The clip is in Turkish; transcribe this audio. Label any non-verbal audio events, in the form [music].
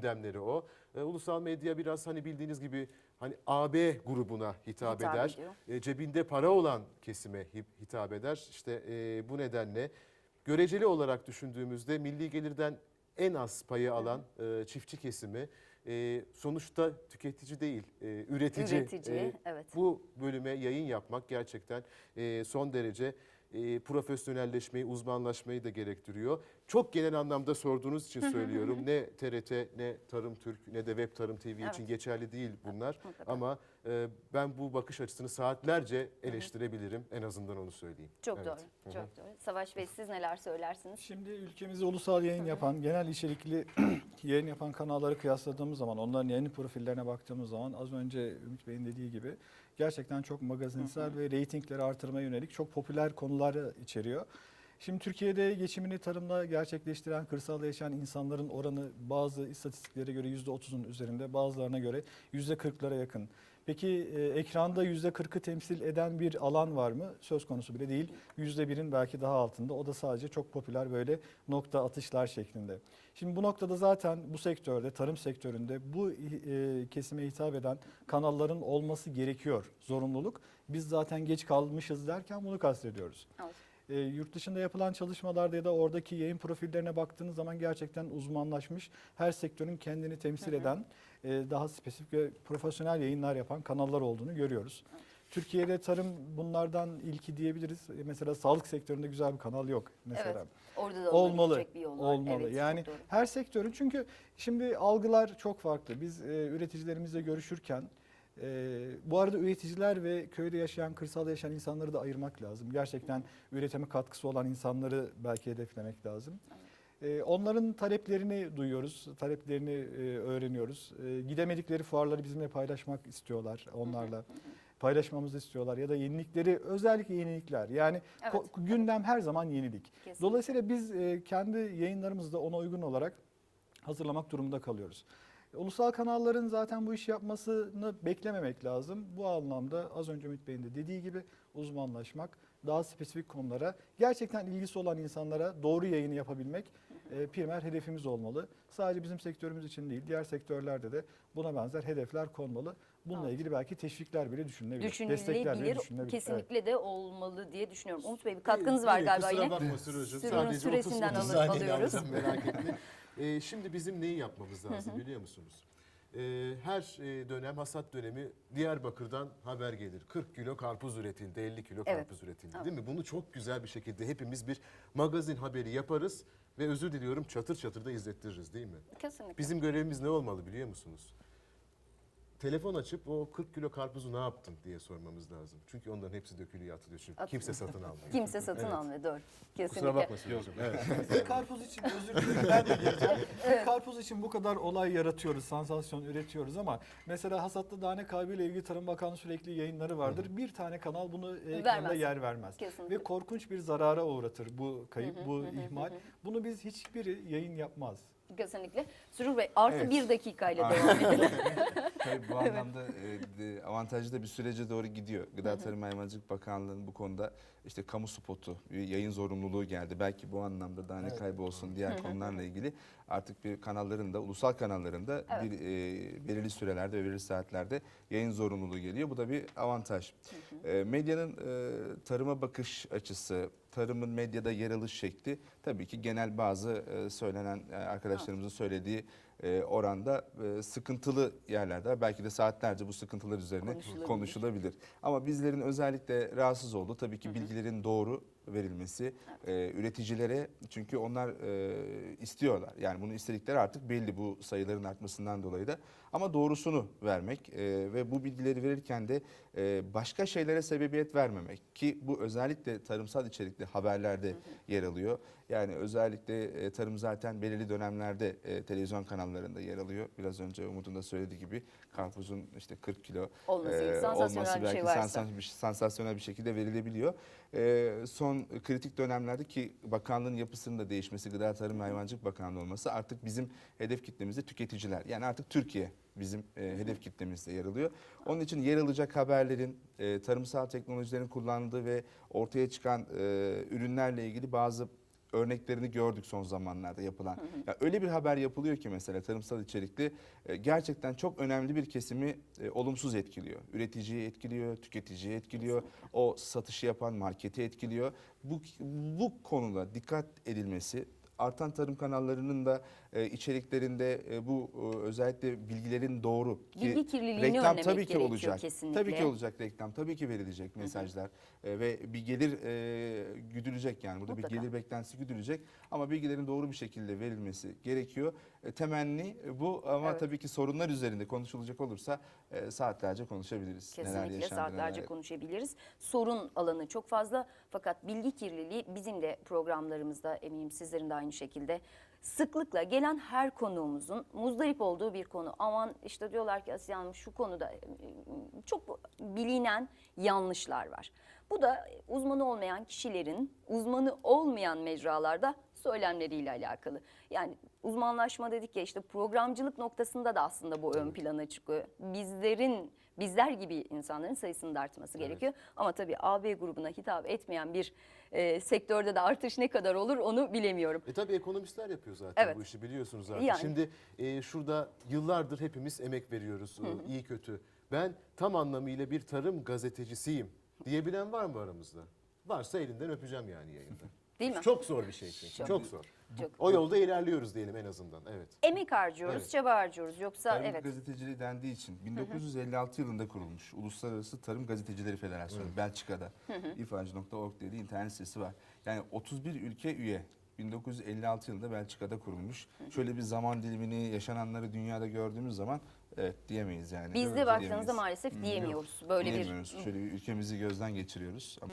gündemleri o. E, ulusal medya biraz hani bildiğiniz gibi hani AB grubuna hitap, Hitap eder. ediyor. E, cebinde para olan kesime hi- hitap eder. İşte e, bu nedenle göreceli olarak düşündüğümüzde milli gelirden en az payı alan e, çiftçi kesimi e, sonuçta tüketici değil, e, üretici. Üretici, E, evet. bu bölüme yayın yapmak gerçekten e, son derece e, profesyonelleşmeyi, uzmanlaşmayı da gerektiriyor. Çok genel anlamda sorduğunuz için söylüyorum. ne TRT, ne Tarım Türk, ne de Web Tarım TV için Evet. geçerli değil bunlar. mutlaka. Ama e, ben bu bakış açısını saatlerce eleştirebilirim. En azından onu söyleyeyim. Çok Evet. doğru. Hı hı. Çok doğru. Savaş Bey siz neler söylersiniz? Şimdi ülkemizde ulusal yayın yapan, genel içerikli [clears throat] yayın yapan kanalları kıyasladığımız zaman, onların yayın profillerine baktığımız zaman az önce Ümit Bey'in dediği gibi gerçekten çok magazinsel ve reytingleri artırmaya yönelik çok popüler konuları içeriyor. Şimdi Türkiye'de geçimini tarımla gerçekleştiren, kırsalda yaşayan insanların oranı bazı istatistiklere göre %30'un üzerinde, bazılarına göre %40'lara yakın. Peki e, ekranda %40'ı temsil eden bir alan var mı? Söz konusu bile değil. %1'in belki daha altında. O da sadece çok popüler böyle nokta atışlar şeklinde. Şimdi bu noktada zaten bu sektörde, tarım sektöründe bu e, kesime hitap eden kanalların olması gerekiyor. Zorunluluk. Biz zaten geç kalmışız derken bunu kastediyoruz. Evet. E, yurt dışında yapılan çalışmalarda ya da oradaki yayın profillerine baktığınız zaman gerçekten uzmanlaşmış, her sektörün kendini temsil eden, e, daha spesifik ve profesyonel yayınlar yapan kanallar olduğunu görüyoruz. Türkiye'de tarım bunlardan ilki diyebiliriz. E, Mesela sağlık sektöründe güzel bir kanal yok mesela. Evet. Orada da Olmalı. bir yol var. Olmalı. Evet, yani doğru. her sektörün çünkü şimdi algılar çok farklı. Biz e, üreticilerimizle görüşürken e, bu arada üreticiler ve köyde yaşayan, kırsalda yaşayan insanları da ayırmak lazım. Gerçekten üretime katkısı olan insanları belki hedeflemek lazım. E, onların taleplerini duyuyoruz, taleplerini e, öğreniyoruz. E, gidemedikleri fuarları bizimle paylaşmak istiyorlar onlarla. Paylaşmamızı istiyorlar ya da yenilikleri, özellikle yenilikler. Yani Evet. gündem her zaman yenilik. Kesinlikle. Dolayısıyla biz e, kendi yayınlarımızda ona uygun olarak hazırlamak durumunda kalıyoruz. Ulusal kanalların zaten bu işi yapmasını beklememek lazım. Bu anlamda az önce Ümit Bey'in de dediği gibi uzmanlaşmak, daha spesifik konulara, gerçekten ilgisi olan insanlara doğru yayını yapabilmek e, primer hedefimiz olmalı. Sadece bizim sektörümüz için değil, diğer sektörlerde de buna benzer hedefler konmalı. Bununla Evet. ilgili belki teşvikler bile düşünülebilir. destekler bile Düşünülebilir, düşünülebilir. kesinlikle de olmalı diye düşünüyorum. Umut Bey bir katkınız var galiba kusura yine. bakma Sürücüğüm. Sürünün Sadece süresinden 30 alır- saniye alıyoruz. merak etme. Ee, şimdi bizim neyi yapmamız lazım biliyor musunuz? Ee, her e, dönem hasat dönemi Diyarbakır'dan haber gelir. 40 kilo karpuz üretildi, 50 kilo Evet. karpuz üretildi değil mi? Bunu çok güzel bir şekilde hepimiz bir magazin haberi yaparız ve özür diliyorum çatır çatır da izlettiririz değil mi? Kesinlikle. Bizim görevimiz ne olmalı biliyor musunuz? Telefon açıp o 40 kilo karpuzu ne yaptın diye sormamız lazım. Çünkü onların hepsi dökülüyor atılıyor çünkü Atılıyor. kimse satın almıyor. Kimse satın Evet. almıyor doğru. Kesinlikle. Kusura bakma Sürücüğüm. Evet. Bir karpuz için özür dilerim ben de gireceğim. Bir karpuz için bu kadar olay yaratıyoruz, sansasyon üretiyoruz ama mesela hasatlı tane kaybıyla ilgili Tarım Bakanlığı sürekli yayınları vardır. Bir tane kanal bunu ekranda Vermez. yer vermez. Kesinlikle. Ve korkunç bir zarara uğratır bu kayıp, bu ihmal. Bunu biz hiçbiri yayın yapmaz. Kesinlikle. Sürür Bey artı Evet. bir dakikayla devam edelim. [laughs] [laughs] Tabii bu anlamda e, de- avantajlı da bir sürece doğru gidiyor. Gıda Tarım Hayvancılık Bakanlığı'nın bu konuda işte kamu spotu, bir yayın zorunluluğu geldi. Belki bu anlamda daha ne Evet. kaybı olsun diğer konularla ilgili artık bir kanalların da, ulusal kanalların da Evet. bir e, belirli sürelerde ve belirli saatlerde yayın zorunluluğu geliyor. Bu da bir avantaj. E, medyanın e, tarıma bakış açısı, tarımın medyada yer alış şekli tabii ki genel bazı e, söylenen e, arkadaşlarımızın söylediği e, oranda e, sıkıntılı yerlerde belki de saatlerce bu sıkıntılar üzerine Konuşulabilir. konuşulabilir. Ama bizlerin özellikle rahatsız olduğu tabii ki bilgilerin doğru verilmesi e, üreticilere çünkü onlar e, istiyorlar. Yani bunu istedikleri artık belli bu sayıların artmasından dolayı da ama doğrusunu vermek e, ve bu bilgileri verirken de e, başka şeylere sebebiyet vermemek ki bu özellikle tarımsal içerikli haberlerde yer alıyor. Yani özellikle e, tarım zaten belirli dönemlerde e, televizyon kanallarında yer alıyor. Biraz önce Umut'un da söylediği gibi karpuzun işte 40 kilo Olması e, sansasyonel bir belki şey bir- sansasyonel bir şekilde verilebiliyor. E, son kritik dönemlerde ki bakanlığın yapısının da değişmesi, Gıda Tarım ve Hayvancılık Bakanlığı olması artık bizim hedef kitlemizde tüketiciler. Yani artık Türkiye bizim e, hedef kitlemizde yer alıyor. Onun için yer alacak haberlerin, e, tarımsal teknolojilerin kullanıldığı ve ortaya çıkan e, ürünlerle ilgili bazı örneklerini gördük son zamanlarda yapılan. Ya öyle bir haber yapılıyor ki mesela tarımsal içerikli e, gerçekten çok önemli bir kesimi e, olumsuz etkiliyor. Üreticiyi etkiliyor, tüketiciyi etkiliyor, o satışı yapan marketi etkiliyor. Bu bu konuda dikkat edilmesi artan tarım kanallarının da e, içeriklerinde e, bu e, özellikle bilgilerin doğru ki Bilgi kirliliğini reklam önlemek tabii ki gerekiyor olacak. kesinlikle. Tabii ki olacak reklam, tabii ki verilecek mesajlar E, ve bir gelir e, güdülecek yani burada Mutlaka. bir gelir beklentisi güdülecek ama bilgilerin doğru bir şekilde verilmesi gerekiyor. E, temenni bu ama Evet. tabii ki sorunlar üzerinde konuşulacak olursa e, saatlerce konuşabiliriz. neler Kesinlikle yaşandığına saatlerce dair. konuşabiliriz. Sorun alanı çok fazla fakat bilgi kirliliği bizim de programlarımızda eminim sizlerin de aynı şekilde sıklıkla gelen her konuğumuzun muzdarip olduğu bir konu. Aman işte diyorlar ki Asiye Hanım şu konuda çok bilinen yanlışlar var. Bu da uzmanı olmayan kişilerin uzmanı olmayan mecralarda söylemleriyle alakalı. Yani uzmanlaşma dedik ya işte programcılık noktasında da aslında bu ön plana çıkıyor. Bizlerin bizler gibi insanların sayısının da artması gerekiyor. Ama tabii AB grubuna hitap etmeyen bir e, sektörde de artış ne kadar olur onu bilemiyorum. E tabii ekonomistler yapıyor zaten Evet. bu işi biliyorsunuz zaten. Yani. Şimdi e, şurada yıllardır hepimiz emek veriyoruz e, iyi kötü. Ben tam anlamıyla bir tarım gazetecisiyim diyebilen var mı aramızda? Varsa elinden öpeceğim yani yayında. [laughs] Değil mi? Çok zor bir şey çünkü. Çok. Çok, zor. Çok. O yolda ilerliyoruz diyelim en azından. Evet. Emek harcıyoruz, Evet. çaba harcıyoruz. Yoksa Tarım evet. gazeteciliği dendiği için 1956 yılında kurulmuş Uluslararası Tarım Gazetecileri Federasyonu Belçika'da ifacı.org diye bir internet sitesi var. Yani 31 ülke üye. 1956 yılında Belçika'da kurulmuş. Şöyle bir zaman dilimini, yaşananları dünyada gördüğümüz zaman evet diyemeyiz yani. Biz de baktığınızda maalesef diyemiyoruz. Böyle bir Diyemiyoruz. Şöyle bir ülkemizi gözden geçiriyoruz. Ama